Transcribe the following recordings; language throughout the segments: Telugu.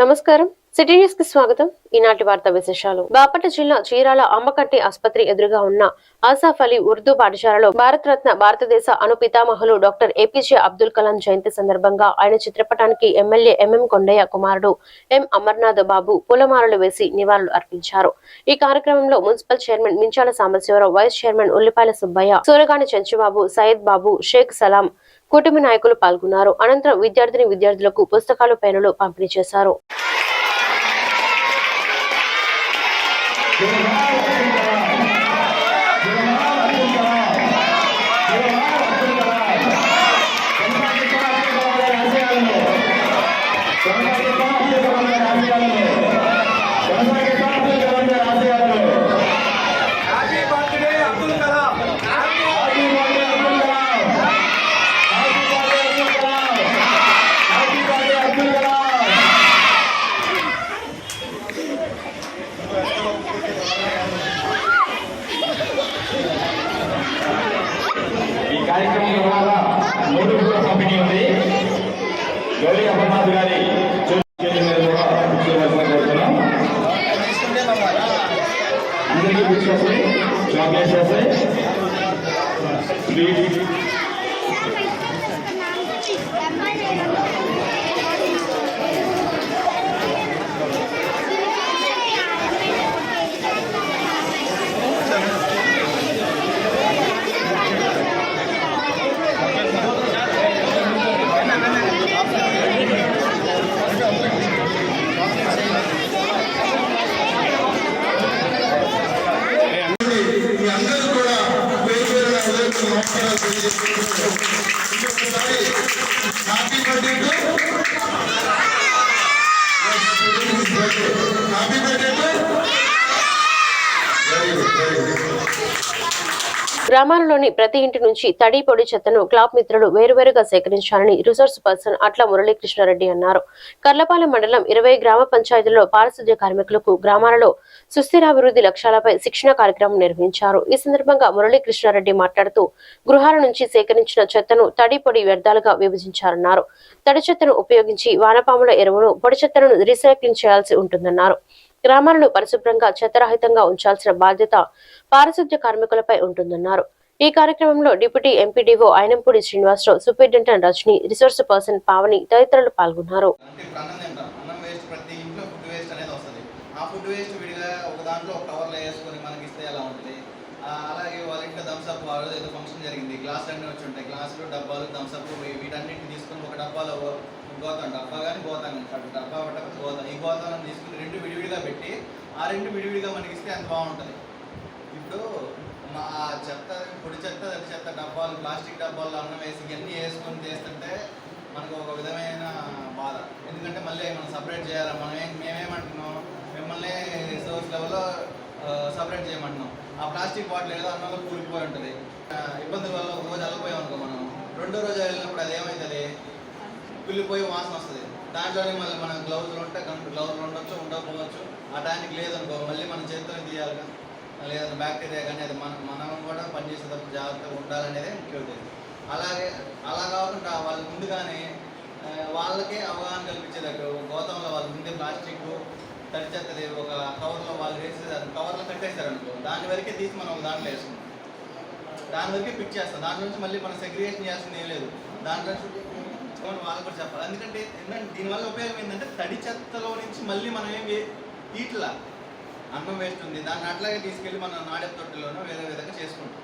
నమస్కారం. సిటీ న్యూస్కి స్వాగతం. ఈనాటి వార్తా విశేషాలు. బాపట్ల జిల్లా చీరాల అమ్మకట్టి ఆసుపత్రి ఎదురుగా ఉన్న ఆసాఫ్ అలీ ఉర్దూ పాఠశాలలో భారత రత్న భారతదేశ అను పితామహులు డాక్టర్ ఏపీజే అబ్దుల్ కలాం జయంతి సందర్భంగా ఆయన చిత్రపటానికి ఎమ్మెల్యే ఎంఎం కొండయ్య కుమారుడు ఎం అమర్నాథ్ బాబు పూలమాలలు వేసి నివాళులు అర్పించారు. ఈ కార్యక్రమంలో municipal chairman Minchala Sambasivarao vice chairman Ullipayala Subbaiah Suragani Chenchubabu Syed బాబు షేక్ సలాం కుటుంబ నాయకులు పాల్గొన్నారు. అనంతరం విద్యార్థిని విద్యార్థులకు పుస్తకాలు పెన్నులు పంపిణీ చేశారు happy birthday Abdul Kalam happy birthday Abdul Kalam happy birthday Abdul Kalam happy birthday Abdul Kalam ఈ కార్యక్రమం ద్వారా మూడు పూల పంపిణీ ఉంది గౌరీ అమర్నాథ్ గారి చేతుల మీద కూడా కూర్చోవలసిన కోరుతున్నాం అందరికీ బుక్స్ వస్తాయి చాక్లెట్స్ వస్తాయి Happy birthday to గ్రామాలలోని ప్రతి ఇంటి నుంచి తడి పొడి చెత్తను క్లాబ్ మిత్రులు వేరువేరుగా సేకరించాలని రిసోర్స్ పర్సన్ అట్ల మురళీకృష్ణారెడ్డి అన్నారు. కర్లపాలెం మండలం ఇరవై గ్రామ పంచాయతీల్లో పారిశుద్ధ్య కార్మికులకు గ్రామాలలో సుస్థిరాభివృద్ధి లక్ష్యాలపై శిక్షణ కార్యక్రమం నిర్వహించారు. ఈ సందర్భంగా మురళీకృష్ణారెడ్డి మాట్లాడుతూ గృహాల నుంచి సేకరించిన చెత్తను తడి పొడి వ్యర్థాలుగా విభజించారన్నారు. తడి చెత్తను ఉపయోగించి వానపాముల ఎరువును పొడి చెత్తను రీసైక్లింగ్ చేయాల్సి ఉంటుందన్నారు. గ్రామాలను పరిశుభ్రంగా చెత్తరహితంగా ఉంచాల్సిన బాధ్యత పారిశుద్ధ్య కార్మికులపై ఉంటుందన్నారు. ఈ కార్యక్రమంలో deputy MPDO Ainampudi Srinivasarao superintendent Rajani resource person Pavani తదితరులు పాల్గొన్నారు. అలాగే వాళ్ళ ఇంట్లో థమ్స్అప్ వాళ్ళు ఏదో ఫంక్షన్ జరిగింది. గ్లాసులు అన్నీ వచ్చి ఉంటాయి. గ్లాసులు డబ్బాలు థమ్స్అప్ వీటన్నిటిని తీసుకొని ఒక డబ్బాలో గోతాం డబ్బా కానీ గోతాం కానీ డబ్బా పట్టకపోతే గోతాం ఈ గోతాలను తీసుకుని రెండు విడివిడిగా పెట్టి ఆ రెండు విడివిడిగా మనకి ఇస్తే అంత బాగుంటుంది. ఇప్పుడు మా చెత్త పొడి చెత్త తడి చెత్త డబ్బాలు ప్లాస్టిక్ డబ్బాలు అన్నం వేసి ఇవన్నీ వేసుకొని చేస్తుంటే మనకు ఒక విధమైన బాధ. ఎందుకంటే మళ్ళీ మనం సపరేట్ చేయాలి? మనం ఏం మేమేమంటున్నాం? మిమ్మల్ని సోర్స్ లెవెల్లో సపరేట్ చేయమంటున్నాం. ఆ ప్లాస్టిక్ బాటిల్ ఏదో అన్నంలో కూలిపోయి ఉంటుంది. ఇబ్బందుల వల్ల ఒక రోజు వెళ్ళిపోయాం అనుకో మనం. రెండో రోజు వెళ్ళినప్పుడు కుళ్ళిపోయి వాసన వస్తుంది. దాంట్లోనే మళ్ళీ మన గ్లౌజులు ఉంటే గ్లౌజులు ఉండొచ్చు ఉండకపోవచ్చు. ఆ టైంకి లేదనుకో మళ్ళీ మన చేతితో తీయాలిగా లేదంటే బ్యాక్టీరియా కానీ అది మనం మనం కూడా పనిచేసేటప్పుడు జాగ్రత్తగా ఉండాలనేదే ముఖ్య ఉద్దేశం. అలాగే అలా కాకుండా వాళ్ళు ముందుగానే వాళ్ళకే అవగాహన కల్పించేటట్టు గోతంలో వాళ్ళు ముందే ప్లాస్టిక్ తడి చెత్తది ఒక కవర్లో వాళ్ళు వేసేసారు కవర్లో కట్టేస్తారు అనుకో దాని వరకే తీసి మనం ఒక దాంట్లో వేసుకుంటాం. దాని వరకే పిక్ చేస్తాం. దాని నుంచి మళ్ళీ మనం సెగ్రిగేషన్ చేయాల్సింది ఏం లేదు. దాంట్లో అని వాళ్ళు కూడా చెప్పాలి. ఎందుకంటే ఏంటంటే దీనివల్ల ఉపయోగం ఏంటంటే తడి చెత్తలో నుంచి మళ్ళీ మనం ఏం వే- అన్నం వేస్ట్ ఉంది దాన్ని అట్లాగే తీసుకెళ్ళి మనం నాడే తొట్టిలోనో వేరే విధంగా చేసుకుంటాం.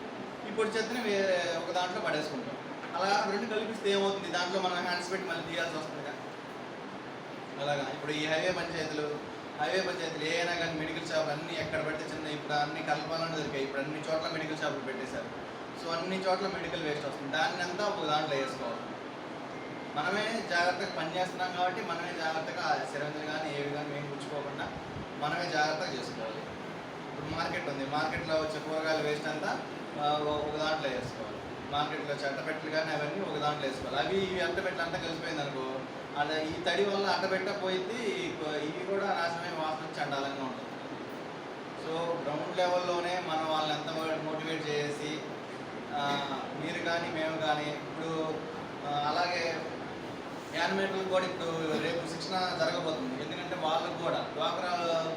ఇప్పుడు చెత్తని వేరే ఒక దాంట్లో పడేసుకుంటాం. అలా రెండు కలిపిస్తే ఏమవుతుంది? దాంట్లో మనం హ్యాండ్స్ పెట్టి మళ్ళీ తీయాల్సి వస్తుంది కదా. అలాగా. ఇప్పుడు ఈ హైవే పంచాయతీలు హైవే పంచాయతీలు ఏ కానీ మెడికల్ షాపులు అన్నీ ఎక్కడ పెడితే చిన్న ఇప్పుడు అన్ని కలపాలని దొరికాయి. ఇప్పుడు అన్ని చోట్ల మెడికల్ షాపులు పెట్టేశారు. సో అన్ని చోట్ల మెడికల్ వేస్ట్ వస్తుంది. దాన్ని అంతా ఒక దాంట్లో వేసుకోవాలి. మనమే జాగ్రత్తగా పనిచేస్తున్నాం కాబట్టి మనమే జాగ్రత్తగా సిరంజులు కానీ ఏవి కానీ మేము పుచ్చుకోకుండా మనమే జాగ్రత్తగా చేసుకోవాలి. ఇప్పుడు మార్కెట్ ఉంది. మార్కెట్లో వచ్చే కూరగాయల వేస్ట్ అంతా ఒక దాంట్లో వేసుకోవాలి. మార్కెట్లో చెట్టపెట్టలు అట్టపెట్టలు కానీ అవన్నీ ఒక దాంట్లో వేసుకోవాలి. అవి ఇవి అట్టపెట్టలు అంతా కలిసిపోయింది అనుకో అలా ఈ తడి వల్ల అట్టపెట్ట పోయింది ఇవి కూడా నాశనమైన వాసన వచ్చి అండాలంగా ఉంటుంది. సో గ్రౌండ్ లెవెల్లోనే మనం వాళ్ళని ఎంత మోటివేట్ చేసి మీరు కానీ మేము కానీ ఇప్పుడు అలాగే యానిమేటర్ కూడా ఇప్పుడు రేపు శిక్షణ జరగబోతుంది. ఎందుకంటే వాళ్ళకు కూడా డ్వాక్రా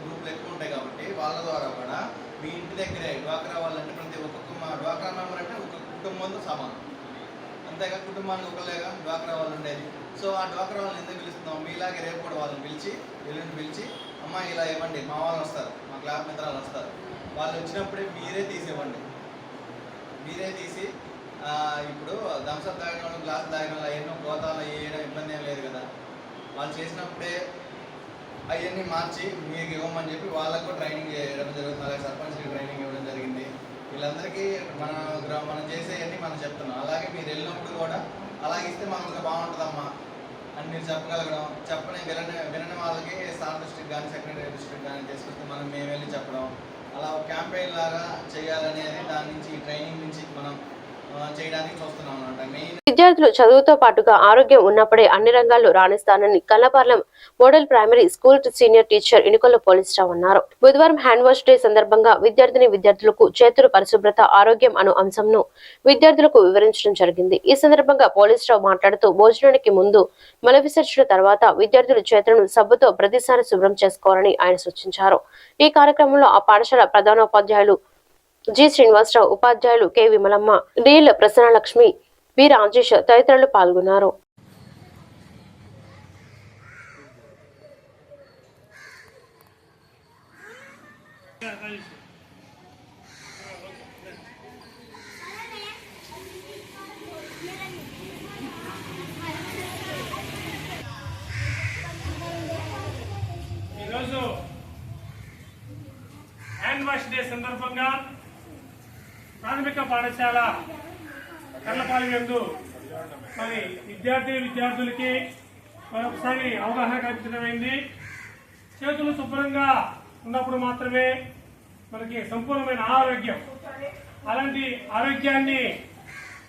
గ్రూపులు ఎక్కువ ఉంటాయి కాబట్టి వాళ్ళ ద్వారా కూడా మీ ఇంటి దగ్గరే డ్వాక్రా వాళ్ళంటే ప్రతి ఒక్క డ్వాక్రా మెంబర్ అంటే ఒక కుటుంబంతో సమానం. అంతేగా కుటుంబానికి ఒకలేగా డ్వాక్రా వాళ్ళు ఉండేది. సో ఆ డ్వాక్రా వాళ్ళని ఎందుకు పిలుస్తున్నాం? మీలాగే రేపు కూడా వాళ్ళని పిలిచి వెళ్ళిని పిలిచి అమ్మ ఇలా ఇవ్వండి మా వాళ్ళు వస్తారు మా క్లాబ్ మిత్రాలు వస్తారు. వాళ్ళు వచ్చినప్పుడే మీరే తీసివ్వండి. మీరే తీసి ఇప్పుడు థమ్స్అప్ తాగిన వాళ్ళు గ్లాస్ తాగిన వాళ్ళు అవన్నీ గోతాలు వేయడం ఇబ్బంది ఏం లేదు కదా. వాళ్ళు చేసినప్పుడే అవన్నీ మార్చి మీకు ఇవ్వమని చెప్పి వాళ్ళకు ట్రైనింగ్ చేయడం జరుగుతుంది. అలాగే సర్పంచ్కి ట్రైనింగ్ ఇవ్వడం జరిగింది. వీళ్ళందరికీ మన మనం చేసేవన్నీ మనం చెప్తున్నాం. అలాగే మీరు వెళ్ళినప్పుడు కూడా అలాగే ఇస్తే మాకు ఇంకా బాగుంటుందమ్మా అని మీరు చెప్పగలగడం చెప్పని వినని వినని వాళ్ళకి సార్ డిస్ట్రిక్ట్ కానీ సెక్రటరీ డిస్ట్రిక్ట్ కానీ తీసుకొస్తే మనం మేము వెళ్ళి చెప్పడం. అలా ఒక క్యాంపెయిన్ లాగా చేయాలనేది దాని నుంచి ట్రైనింగ్ నుంచి మనం చేయడానికి చూస్తున్నాం అనమాట మెయిన్ విద్యార్థులు చదువుతో పాటుగా ఆరోగ్యం ఉన్నప్పుడే అన్ని రంగాల్లో రాణిస్తానని Kallapalem model primary school senior teacher Inukolla Polisarao అన్నారు. బుధవారం హ్యాండ్ వాష్ డే సందర్భంగా విద్యార్థిని విద్యార్థులకు చేతుల పరిశుభ్రత ఆరోగ్యం అను అంశంను విద్యార్థులకు వివరించడం జరిగింది. ఈ సందర్భంగా పోలీసరావు మాట్లాడుతూ భోజనానికి ముందు మల విసర్జన తర్వాత విద్యార్థులు చేతులను సబ్బుతో ప్రతిసారి శుభ్రం చేసుకోవాలని ఆయన సూచించారు. ఈ కార్యక్రమంలో ఆ పాఠశాల ప్రధానోపాధ్యాయులు జి శ్రీనివాసరావు ఉపాధ్యాయులు K Vimalamma DL Prasannalakshmi B Rajesh తదితరులు పాల్గొన్నారు. ఈరోజు హ్యాండ్ వాష్ డే సందర్భంగా ప్రాథమిక పాఠశాల కర్లపాలెం మరి విద్యార్థి విద్యార్థులకి మరొకసారి అవగాహన కల్పించడమైంది చేతులు శుభ్రంగా ఉన్నప్పుడు మాత్రమే మనకి సంపూర్ణమైన ఆరోగ్యం. అలాంటి ఆరోగ్యాన్ని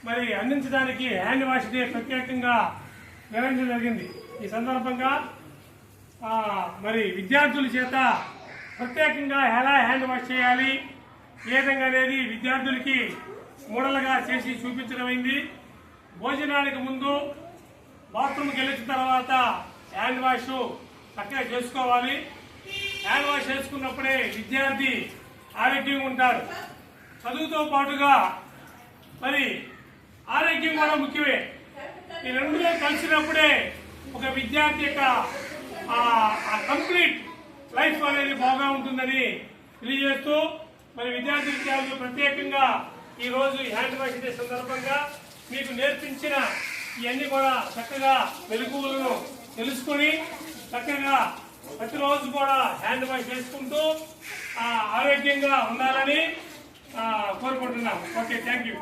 మరి అందించడానికి హ్యాండ్ వాష్ డే ప్రత్యేకంగా నిర్వహించడం జరిగింది. ఈ సందర్భంగా మరి విద్యార్థుల చేత ప్రత్యేకంగా ఎలా హ్యాండ్ వాష్ చేయాలి ఏ విధంగా అనేది విద్యార్థులకి మూడలుగా చేసి చూపించడమైంది. భోజనానికి ముందు బాత్రూమ్కి వెళ్ళిన తర్వాత హ్యాండ్ వాష్ చక్కగా చేసుకోవాలి. హ్యాండ్ వాష్ చేసుకున్నప్పుడే విద్యార్థి ఆరోగ్యంగా ఉంటారు. చదువుతో పాటుగా మరి ఆరోగ్యం కూడా ముఖ్యమే. ఈ రెండులో కలిసినప్పుడే ఒక విద్యార్థి యొక్క కంప్లీట్ లైఫ్ అనేది బాగా ఉంటుందని తెలియజేస్తూ మరి విద్యార్థి విద్యార్థులు ప్రత్యేకంగా ఈరోజు ఈ హ్యాండ్ వాష్ డే సందర్భంగా మీకు నేర్పించిన ఇవన్నీ కూడా చక్కగా మెలకువలను తెలుసుకొని చక్కగా ప్రతిరోజు కూడా హ్యాండ్ వాష్ చేసుకుంటూ ఆరోగ్యంగా ఉండాలని కోరుకుంటున్నాం ఓకే థ్యాంక్ యూ.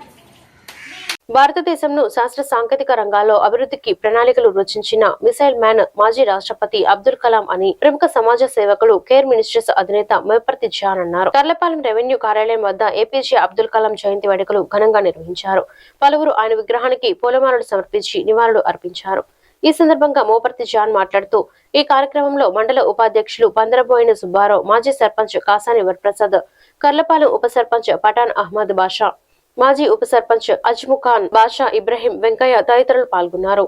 భారతదేశంను శాస్త్ర సాంకేతిక రంగాల్లో అభివృద్ధికి ప్రణాళికలు రచించిన మిసైల్ మ్యాన్ మాజీ రాష్ట్రపతి అబ్దుల్ కలాం అని ప్రముఖ సమాజ సేవకులు కేర్ మినిస్టర్స్ అధినేత మేపర్తి జాన్ అన్నారు. కర్లపాలెం రెవెన్యూ కార్యాలయం వద్ద ఏపీజే అబ్దుల్ కలాం జయంతి వేడుకలు ఘనంగా నిర్వహించారు. పలువురు ఆయన విగ్రహానికి పూలమాలలు సమర్పించి నివాళులు అర్పించారు. ఈ సందర్భంగా మోపర్తి జాన్ మాట్లాడుతూ ఈ కార్యక్రమంలో మండల ఉపాధ్యక్షులు పందరబోయిన సుబ్బారావు మాజీ సర్పంచ్ కాసాని వరప్రసాద్ కర్లపాలెం ఉప సర్పంచ్ పఠాన్ అహ్మద్ బాషా మాజీ ఉప సర్పంచ్ అజ్ముఖాన్ బాషా ఇబ్రహీం వెంకయ్య తదితరులు పాల్గొన్నారు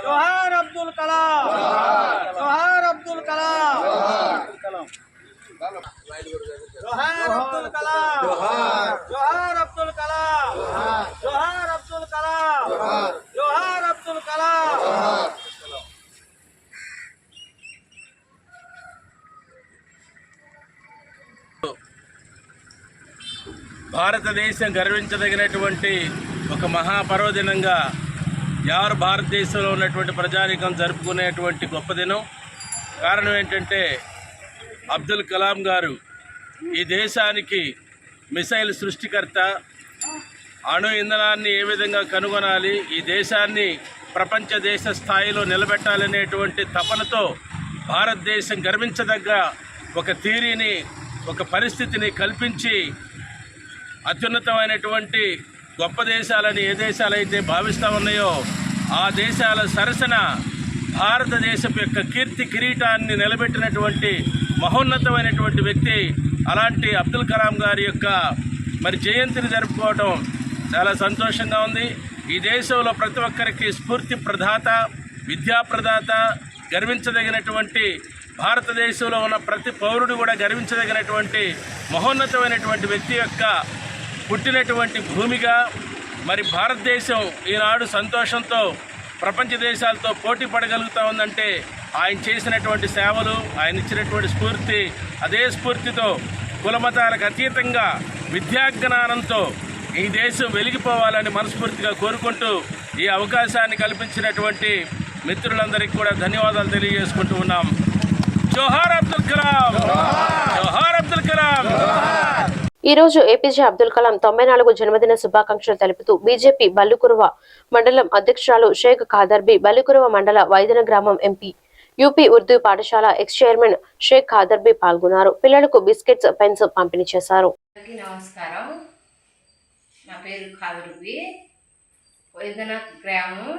जोहार अब्दुल कलाम जोहार अब्दुल कलाम భారతదేశం గర్వించదగినటువంటి ఒక మహాపర్వదినంగా ఎవరు భారతదేశంలో ఉన్నటువంటి ప్రజానీకం జరుపుకునేటువంటి గొప్ప దినం. కారణం ఏంటంటే అబ్దుల్ కలాం గారు ఈ దేశానికి మిసైల్ సృష్టికర్త. అణు ఇంధనాన్ని ఏ విధంగా కనుగొనాలి ఈ దేశాన్ని ప్రపంచ దేశ స్థాయిలో నిలబెట్టాలనేటువంటి తపనతో భారతదేశం గర్వించదగ్గ ఒక థీరీని ఒక పరిస్థితిని కల్పించి అత్యున్నతమైనటువంటి గొప్ప దేశాలని ఏ దేశాలైతే భావిస్తూ ఉన్నాయో ఆ దేశాల సరసన భారతదేశం యొక్క కీర్తి కిరీటాన్ని నిలబెట్టినటువంటి మహోన్నతమైనటువంటి వ్యక్తి అలాంటి అబ్దుల్ కలాం గారి యొక్క మరి జయంతిని జరుపుకోవటం చాలా సంతోషంగా ఉంది. ఈ దేశంలో ప్రతి ఒక్కరికి స్ఫూర్తి ప్రదాత విద్యా ప్రదాత గర్వించదగినటువంటి భారతదేశంలో ఉన్న ప్రతి పౌరుడు కూడా గర్వించదగినటువంటి మహోన్నతమైనటువంటి వ్యక్తి యొక్క పుట్టినటువంటి భూమిగా మరి భారతదేశం ఈనాడు సంతోషంతో ప్రపంచ దేశాలతో పోటీ పడగలుగుతా ఉందంటే ఆయన చేసినటువంటి సేవలు ఆయన ఇచ్చినటువంటి స్ఫూర్తి అదే స్ఫూర్తితో కులమతాలకు అతీతంగా విద్యాజ్ఞానంతో ఈ దేశం వెలిగిపోవాలని మనస్ఫూర్తిగా కోరుకుంటూ ఈ అవకాశాన్ని కల్పించినటువంటి మిత్రులందరికీ కూడా ధన్యవాదాలు తెలియజేసుకుంటూ ఉన్నాం. జోహార్ అబ్దుల్ కలాం! జోహార్ అబ్దుల్ కలాం! ఈ రోజు ఏపీజే అబ్దుల్ కలాం తొంభై నాలుగు జన్మదిన శుభాకాంక్షలు తెలుపుతూ బీజేపీ బల్లుకురువ మండలం అధ్యక్షురాలు షేక్ ఖాదర్బీ బల్లుకురువ మండల వైదన గ్రామం ఎంపీ యూపీ ఉర్దూ పాఠశాల ఎక్స్ చైర్మన్ షేక్ ఖాదర్బి పాల్గొన్నారు. పిల్లలకు బిస్కెట్స్ పెన్స్ పంపిణీ చేశారు. నమస్కారం. నా పేరు ఖాదరుబి వైద్యనాథ్ గ్రామం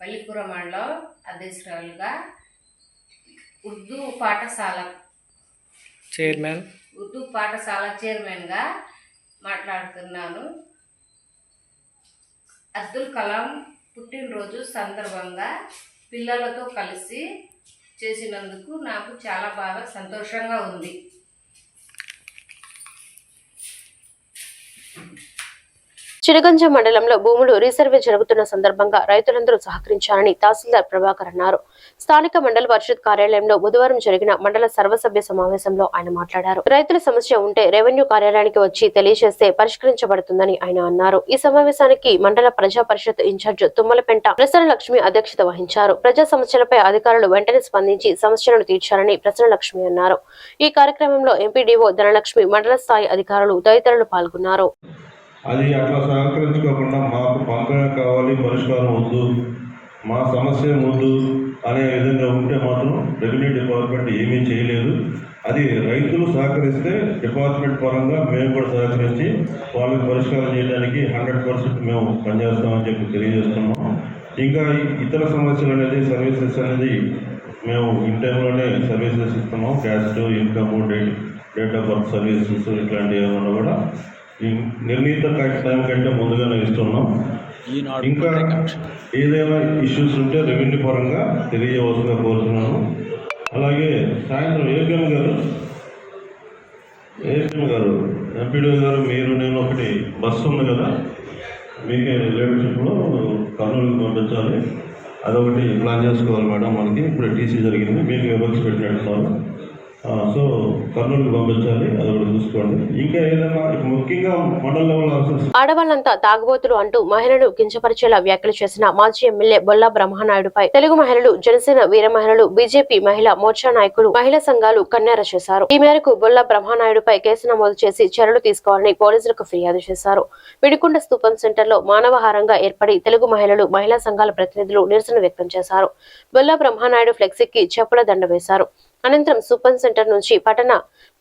పల్లిపుర మండలం అధ్యక్షురాలుగా ఉర్దూ పాఠశాల చైర్మన్. ఉర్దూ పాఠశాల చైర్మన్గా మాట్లాడుతున్నాను. అబ్దుల్ కలాం పుట్టినరోజు సందర్భంగా పిల్లలతో కలిసి చేసినందుకు నాకు చాలా బాగా సంతోషంగా ఉంది. చినగంజ మండలంలో భూములు రీసర్వే జరుగుతున్న సందర్భంగా రైతులందరూ సహకరించాలని తహసీల్దార్ ప్రభాకర్ అన్నారు. స్థానిక మండల పరిషత్ కార్యాలయంలో బుధవారం జరిగిన మండల సర్వసభ్య సమావేశంలో ఆయన మాట్లాడారు. రైతుల సమస్య ఉంటే రెవెన్యూ కార్యాలయానికి వచ్చి తెలియజేస్తే పరిష్కరించబడుతుందని ఆయన అన్నారు. ఈ సమావేశానికి మండల ప్రజా పరిషత్ ఇన్ఛార్జ్ తుమ్మలపెంట ప్రసన్న లక్ష్మి అధ్యక్షత వహించారు. ప్రజా సమస్యలపై అధికారులు వెంటనే స్పందించి సమస్యలను తీర్చాలని ప్రసన్న లక్ష్మి అన్నారు. ఈ కార్యక్రమంలో ఎంపీడీఓ ధనలక్ష్మి మండల స్థాయి అధికారులు తదితరులు పాల్గొన్నారు. అది అట్లా సహకరించుకోకుండా మాకు పంపగా కావాలి పరిష్కారం వద్దు మా సమస్య వద్దు అనే విధంగా ఉంటే మాత్రం రెవెన్యూ డిపార్ట్మెంట్ ఏమీ చేయలేదు. అది రైతులు సహకరిస్తే డిపార్ట్మెంట్ పరంగా మేము కూడా సహకరించి వాళ్ళకి పరిష్కారం చేయడానికి హండ్రెడ్ పర్సెంట్ మేము పనిచేస్తామని చెప్పి తెలియజేస్తున్నాం. ఇంకా ఇతర సమస్యలు అనేది సర్వీసెస్ అనేది మేము ఇన్ టైంలోనే సర్వీసెస్ ఇస్తున్నాం. Caste income date date of birth services ఇట్లాంటివి ఏమన్నా కూడా నిర్ణీత టైం కంటే ముందుగానే ఇస్తున్నాం. ఇంకా ఏదైనా ఇష్యూస్ ఉంటే రెవెన్యూ పరంగా తెలియవలసిందిగా కోరుతున్నాను. అలాగే సాయంత్రం ఏపీఎం గారు ఏపీఎం గారు ఎంపీడీ గారు మీరు నేను ఒకటి బస్సు ఉంది కదా మీకే లీడర్షిప్లో కర్నూలుకి పంపించాలి. అదొకటి ప్లాన్ చేసుకోవాలి మేడం మనకి. ఇప్పుడు టీసీ జరిగింది. మీకు వివరించి పెట్టినట్టున్నారు ఆ, సో కర్నూలు పంపించాలి అదొకటి చూసుకోండి. ఇంకా ఏదైనా ముఖ్యంగా మండల లెవెల్ ఆడవాళ్ళంతా తాగుబోతులు అంటూ మహిళలు కించపరిచేలా వ్యాఖ్యలు చేసిన మాజీ ఎమ్మెల్యే బొల్లా బ్రహ్మనాయుడుపై తెలుగు మహిళలు జనసేన వీర మహిళలు బీజేపీ మహిళా మోర్చా నాయకులు మహిళా సంఘాలు కన్నెర చేశారు. ఈ మేరకు బొల్లా బ్రహ్మనాయుడుపై కేసు నమోదు చేసి చర్యలు తీసుకోవాలని పోలీసులకు ఫిర్యాదు చేశారు. విడికొండ స్తూపం సెంటర్లో మానవహారంగా ఏర్పడి తెలుగు మహిళలు మహిళా సంఘాల ప్రతినిధులు నిరసన వ్యక్తం చేశారు. బొల్లా బ్రహ్మనాయుడు ఫ్లెక్సీకి చెప్పుల దండ వేశారు. అనంతరం సూపర్ సెంటర్ నుంచి పట్టణ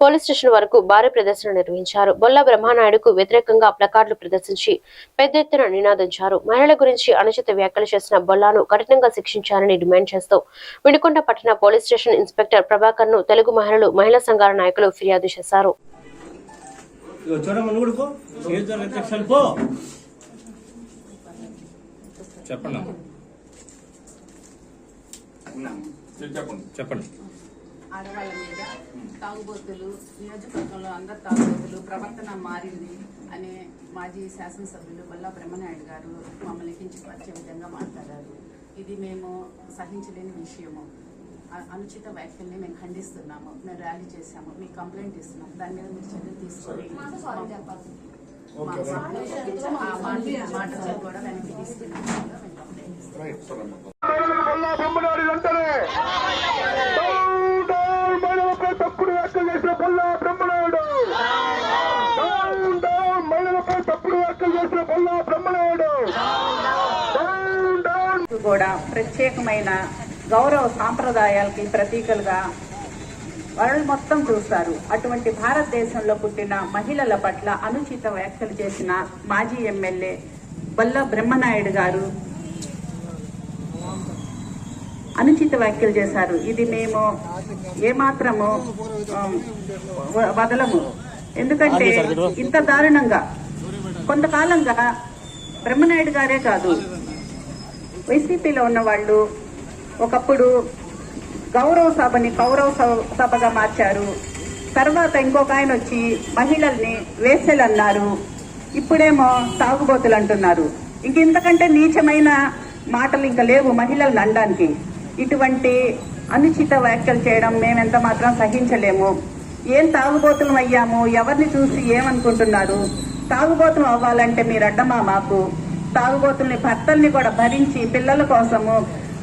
పోలీస్ స్టేషన్ వరకు భారీ ప్రదర్శన నిర్వహించారు. బొల్ల బ్రహ్మనాయుడుకు వ్యతిరేకంగా ప్లకార్డులు ప్రదర్శించి పెద్ద ఎత్తున నినాదించారు. మహిళల గురించి అనుచిత వ్యాఖ్యలు చేసిన బొల్లాను కఠినంగా శిక్షించాలని డిమాండ్ చేస్తూ వినుకొండ పట్టణ పోలీస్ స్టేషన్ ఇన్స్పెక్టర్ ప్రభాకర్ను తెలుగు మహిళలు మహిళా సంఘాల నాయకులు ఫిర్యాదు చేశారు. చెప్పండి. చెప్పండి. ఆడవాళ్ళ మీద తాగుబోతులు నియోజకవర్గంలో అందరు తాగుబోతులు ప్రవర్తన మారింది అనే మాజీ శాసనసభ్యులు బల్లా బ్రహ్మనాయుడు గారు మమ్మల్ని కించపరిచే విధంగా మాట్లాడారు ఇది మేము సహించలేని విషయము అనుచిత వ్యాఖ్యల్ని మేము ఖండిస్తున్నాము మేము ర్యాలీ చేశాము మీకు కంప్లైంట్ ఇస్తున్నాం దాని మీద మీరు చర్యలు తీసుకొని మాట- మాటలు కూడా వెనక్కి తీసుకున్నాము మేము కంప్లైంట్ ఇస్తున్నాం బ్రహ్మనాయుడు వెంటనే డౌన్ డౌన్ మహిళలపై తప్పుడు వ్యాఖ్యలు చేసిన బొల్లా బ్రహ్మనాయుడు డౌన్ డౌన్ మహిళలపై తప్పుడు వ్యాఖ్యలు చేసిన బొల్లా బ్రహ్మనాయుడు డౌన్ డౌన్ కూడా ప్రత్యేకమైన గౌరవ సాంప్రదాయాలకి ప్రతీకలుగా వరల్డ్ మొత్తం చూస్తారు. అటువంటి భారతదేశంలో పుట్టిన మహిళల పట్ల అనుచిత వ్యాఖ్యలు చేసిన మాజీ ఎమ్మెల్యే బల్ల బ్రహ్మనాయుడు గారు అనుచిత వ్యాఖ్యలు చేశారు. ఇది మేము ఏమాత్రము వదలము. ఎందుకంటే ఇంత దారుణంగా కొంతకాలంగా బ్రహ్మనాయుడు గారే కాదు వైసీపీలో ఉన్న వాళ్ళు ఒకప్పుడు గౌరవ సభని కౌరవ సభ- సభగా మార్చారు. తర్వాత ఇంకొక ఆయన వచ్చి మహిళల్ని వేసెలు అన్నారు ఇప్పుడేమో తాగుబోతులు అంటున్నారు. ఇంక ఇంతకంటే నీచమైన మాటలు ఇంకా లేవు మహిళలను అనడానికి ఇటువంటి అనుచిత వ్యాఖ్యలు చేయడం మేమెంత మాత్రం సహించలేము. ఏం తాగుబోతులం అయ్యాము? ఎవరిని చూసి ఏమనుకుంటున్నారు? తాగుబోతులు అవ్వాలంటే మీరు అడ్డమా మాకు? తాగుబోతుల్ని భర్తల్ని కూడా భరించి పిల్లల కోసము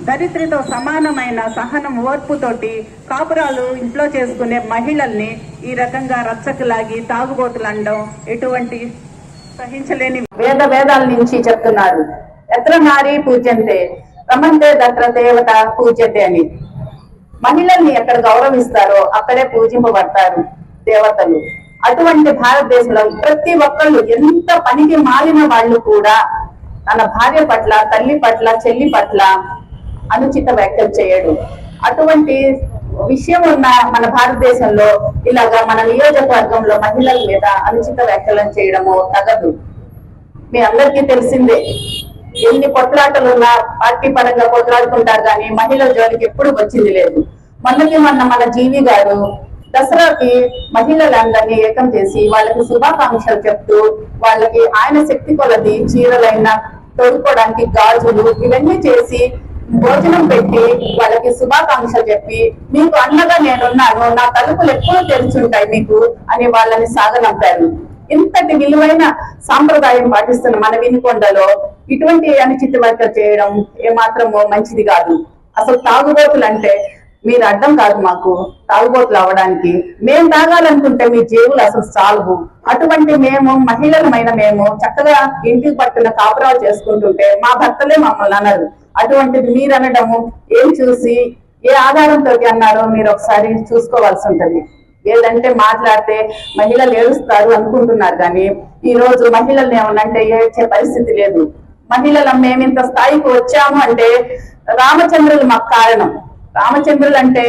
దరిద్రతో సమానమైన సహనం ఓర్పుతోటి కాపురాలు ఇంట్లో చేసుకునే మహిళల్ని ఈ రకంగా రచ్చకులాగి తాగుబోతులు అనడం ఎటువంటి సహించలేని వేద వేదాల నుంచి చెప్తున్నారు. ఎత్ర నారీ పూజ్యంతే రమంతే దత్ర దేవత పూజ్యతే అని. మహిళల్ని ఎక్కడ గౌరవిస్తారో అక్కడే పూజింపబడతారు దేవతలు. అటువంటి భారతదేశంలో ప్రతి ఒక్కళ్ళు ఎంత పనికి మాలిన వాళ్ళు కూడా తన భార్య పట్ల తల్లి పట్ల చెల్లి పట్ల అనుచిత వ్యాఖ్యలు చేయడు. అటువంటి విషయం ఉన్న మన భారతదేశంలో ఇలాగా మన నియోజకవర్గంలో మహిళల మీద అనుచిత వ్యాఖ్యలను చేయడము తగదు. మీ అందరికీ తెలిసిందే ఎన్ని కొట్లాటలున్నా పార్టీ పరంగా కొట్లాడుకుంటారు కానీ మహిళల జోలికి ఎప్పుడు వచ్చింది లేదు. మొన్నకి మొన్న మన జీవి గారు దసరాకి మహిళలందరినీ ఏకం చేసి వాళ్ళకి శుభాకాంక్షలు చెప్తూ వాళ్ళకి ఆయన శక్తి కొలది చీరలైనా తోడుకోవడానికి గాజులు ఇవన్నీ చేసి భోజనం పెట్టి వాళ్ళకి శుభాకాంక్షలు చెప్పి మీకు అన్నగా నేనున్నాను నా తలుపులు ఎప్పుడూ తెరిచుంటాయి మీకు అని వాళ్ళని సాగనంపారు. ఇంతటి విలువైన సాంప్రదాయం పాటిస్తున్న మన వినుకొండలో ఇటువంటి అనుచిత చేయడం ఏమాత్రమో మంచిది కాదు. అసలు తాగుబోతులు అంటే మీరు అడ్డం కాదు మాకు తాగుబోతులు అవ్వడానికి. మేము తాగాలనుకుంటే మీ జేబులు అసలు సాల్వు అటువంటి మేము మహిళలమైన మేము చక్కగా ఇంటికి పట్టున కాపురాలు చేసుకుంటుంటే మా భర్తలే మమ్మల్ని అన్నారు అటువంటిది మీరు అనడము ఏం చూసి ఏ ఆధారంతో అన్నారో మీరు ఒకసారి చూసుకోవాల్సి ఉంటది. ఏదంటే మాట్లాడితే మహిళలు ఏడుస్తారు అనుకుంటున్నారు కానీ ఈ రోజు మహిళల్ని ఏమనంటే ఏడ్చే పరిస్థితి లేదు. మహిళలు మేము ఇంత స్థాయికి వచ్చాము అంటే రామచంద్రులు మాకు కారణం. రామచంద్రులు అంటే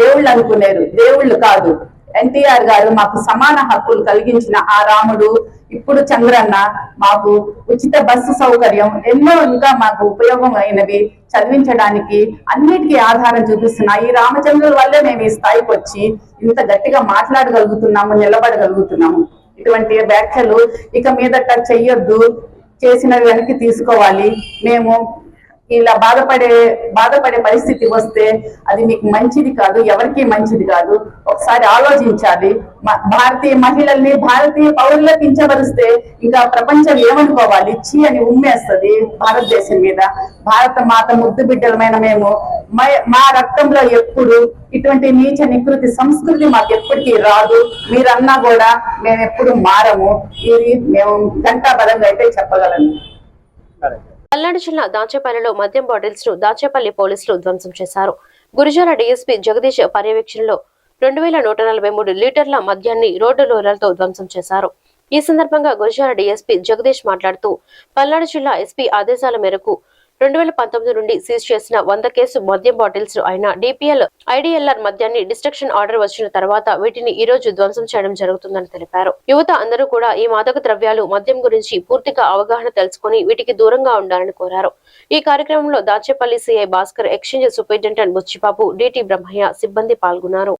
దేవుళ్ళు అనుకునేరు దేవుళ్ళు కాదు. ఎన్టీఆర్ గారు మాకు సమాన హక్కులు కలిగించిన ఆ రాముడు ఇప్పుడు చంద్రన్న మాకు ఉచిత బస్సు సౌకర్యం ఎన్నో ఇంకా మాకు ఉపయోగం అయినవి చదివించడానికి అన్నిటికీ ఆధారం చూపిస్తున్నా ఈ రామచంద్రుల వల్లే మేము ఈ స్థాయికి వచ్చి ఇంత గట్టిగా మాట్లాడగలుగుతున్నాము నిలబడగలుగుతున్నాము. ఇటువంటి వ్యాఖ్యలు ఇక మీదట చెయ్యొద్దు చేసిన వెనక్కి తీసుకోవాలి. మేము ఇలా బాధపడే బాధపడే పరిస్థితి వస్తే అది మీకు మంచిది కాదు ఎవరికి మంచిది కాదు. ఒకసారి ఆలోచించాలి. భారతీయ మహిళల్ని భారతీయ పౌరులకు కించబరిస్తే ఇంకా ప్రపంచం ఏమనుకోవాలి? చీ అని ఉమ్మేస్తుంది భారతదేశం మీద. భారత మాత ముద్దు బిడ్డలమైన మేము మా రక్తంలో ఎప్పుడు ఇటువంటి నీచ నికృతి సంస్కృతి మాకు ఎప్పటికీ రాదు. మీరన్నా కూడా మేము ఎప్పుడు మారము ఇది మేము ఘంటాపరంగా అయితే చెప్పగలను. పల్నాడు జిల్లా దాచేపల్లిలో మద్యం బాటిల్స్ను దాచేపల్లి పోలీసులు ధ్వంసం చేశారు. గురిజాల డీఎస్పీ జగదీష్ పర్యవేక్షణలో రెండు వేల నూట నలభై మూడు లీటర్ల మద్యాన్ని రోడ్డు లోలతో ధ్వంసం చేశారు. ఈ సందర్భంగా గురిజాల డీఎస్పీ జగదీష్ మాట్లాడుతూ పల్నాడు జిల్లా ఎస్పీ ఆదేశాల మేరకు రెండు వేల పంతొమ్మిది నుండి సీజ్ చేసిన వంద కేసు మద్యం బాటిల్స్ అయిన డిపిఎల్ ఐడిఎల్ఆర్ మద్యాన్ని డిస్ట్రక్షన్ ఆర్డర్ వచ్చిన తర్వాత వీటిని ఈ రోజు ధ్వంసం చేయడం జరుగుతుందని తెలిపారు. యువత అందరూ కూడా ఈ మాదక ద్రవ్యాలు మద్యం గురించి పూర్తిగా అవగాహన తెలుసుకుని వీటికి దూరంగా ఉండాలని కోరారు. ఈ కార్యక్రమంలో Dachepalli CI Bhaskar exchange superintendent Buchibabu DT Brahmaiah సిబ్బంది పాల్గొన్నారు.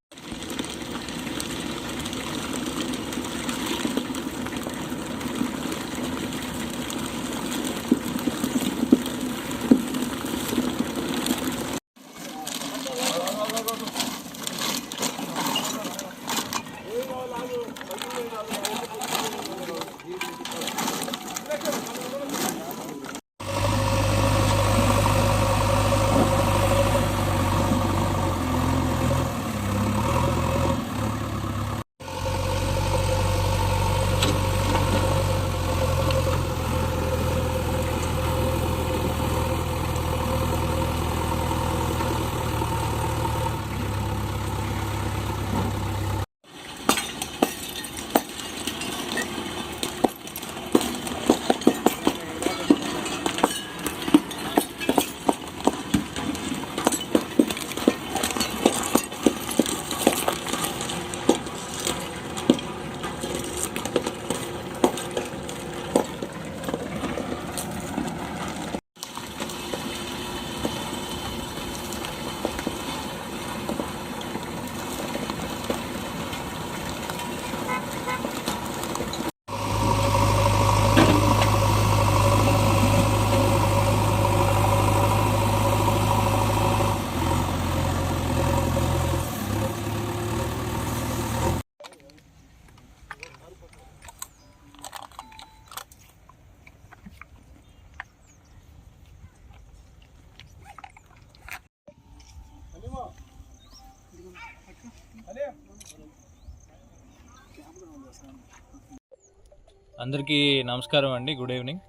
అందరికీ నమస్కారం అండి. Good evening.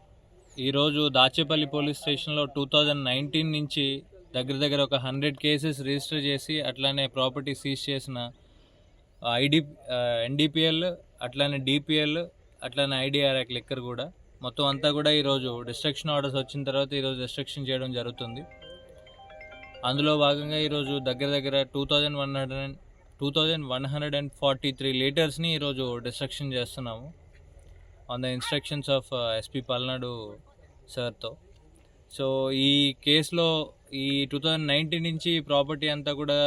ఈరోజు దాచేపల్లి పోలీస్ స్టేషన్లో టూ థౌజండ్ నైన్టీన్ నుంచి దగ్గర దగ్గర ఒక హండ్రెడ్ కేసెస్ రిజిస్టర్ చేసి అట్లానే ప్రాపర్టీ సీజ్ చేసిన ఐడి ఎన్డీపీఎల్ అట్లానే డిపిఎల్ అట్లానే ఐడిఆర్ యాక్ట్ లెక్కర్ కూడా. మొత్తం అంతా కూడా ఈరోజు డిస్ట్రక్షన్ ఆర్డర్స్ వచ్చిన తర్వాత ఈరోజు డిస్ట్రక్షన్ చేయడం జరుగుతుంది. అందులో భాగంగా ఈరోజు దగ్గర దగ్గర two thousand one hundred and two thousand one hundred and forty three లీటర్స్ని ఈరోజు డిస్ట్రక్షన్ చేస్తున్నాము. On the instructions of SP Palnadu సార్తో సో ఈ కేసులో ఈ టూ థౌజండ్ నైన్టీన్ నుంచి ప్రాపర్టీ అంతా కూడా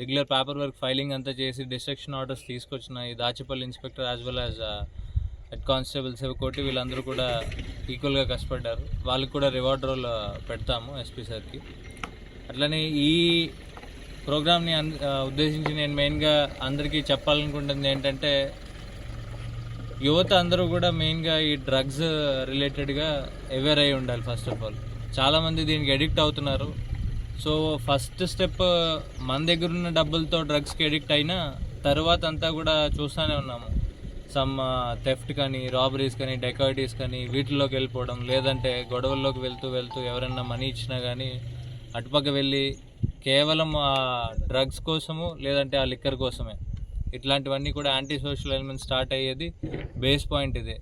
రెగ్యులర్ పేపర్ వర్క్ ఫైలింగ్ అంతా చేసి డిస్ట్రక్షన్ ఆర్డర్స్ తీసుకొచ్చిన ఈ Dachipalli inspector as well as head constable Koti వీళ్ళందరూ కూడా ఈక్వల్గా కష్టపడ్డారు. వాళ్ళకి కూడా రివార్డ్ రోల్ uh, పెడతాము ఎస్పీ సార్కి అట్లనే ఈ ప్రోగ్రామ్ని అన్ uh, ఉద్దేశించి నేను మెయిన్గా అందరికీ చెప్పాలనుకుంటుంది ఏంటంటే యువత అందరూ కూడా మెయిన్గా ఈ డ్రగ్స్ రిలేటెడ్గా అవేర్ అయి ఉండాలి ఫస్ట్ ఆఫ్ ఆల్ చాలామంది దీనికి అడిక్ట్ అవుతున్నారు. సో ఫస్ట్ స్టెప్ మన దగ్గర ఉన్న డబ్బులతో డ్రగ్స్కి అడిక్ట్ అయినా తర్వాత అంతా కూడా చూస్తూనే ఉన్నాము. సమ్ థెఫ్ట్ uh, కానీ రాబరీస్ కానీ డెకాయిటీస్ కానీ వీటిల్లోకి వెళ్ళిపోవడం లేదంటే గొడవల్లోకి వెళ్తూ వెళ్తూ ఎవరైనా మనీ ఇచ్చినా కానీ అటుపక్క వెళ్ళి కేవలం ఆ డ్రగ్స్ కోసము లేదంటే ఆ లిక్కర్ కోసమే. ఇట్లాంటివన్నీ కూడా యాంటీ సోషల్ ఎలిమెంట్ స్టార్ట్ అయ్యేది బేస్ పాయింట్ ఇదే.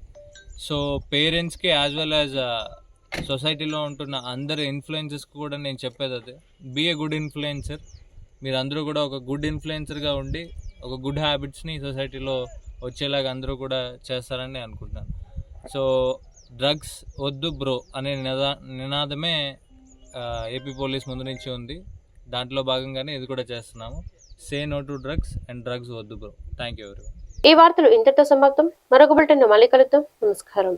సో పేరెంట్స్కి యాజ్ వెల్ యాజ్ సొసైటీలో ఉంటున్న అందరి ఇన్ఫ్లుయెన్సెస్కి కూడా నేను చెప్పేది అదే. బీ ఏ గుడ్ ఇన్ఫ్లుయెన్సర్ మీరు అందరూ కూడా ఒక గుడ్ ఇన్ఫ్లుయెన్సర్గా ఉండి ఒక గుడ్ హ్యాబిట్స్ని సొసైటీలో వచ్చేలాగా అందరూ కూడా చేస్తారని నేను అనుకుంటున్నాను. సో డ్రగ్స్ వద్దు బ్రో అనే నిదా నినాదమే uh, ఏపీ పోలీస్ ముందు నుంచి ఉంది. దాంట్లో భాగంగానే ఇది కూడా చేస్తున్నాము. Say no to drugs and drugs వద్దు బ్రో థ్యాంక్ యూ ఎవరి ఈ వార్తలు ఇంతటితో సమాప్తం. మరొక బులెటిన్ మళ్ళీ కలుద్దాం. నమస్కారం.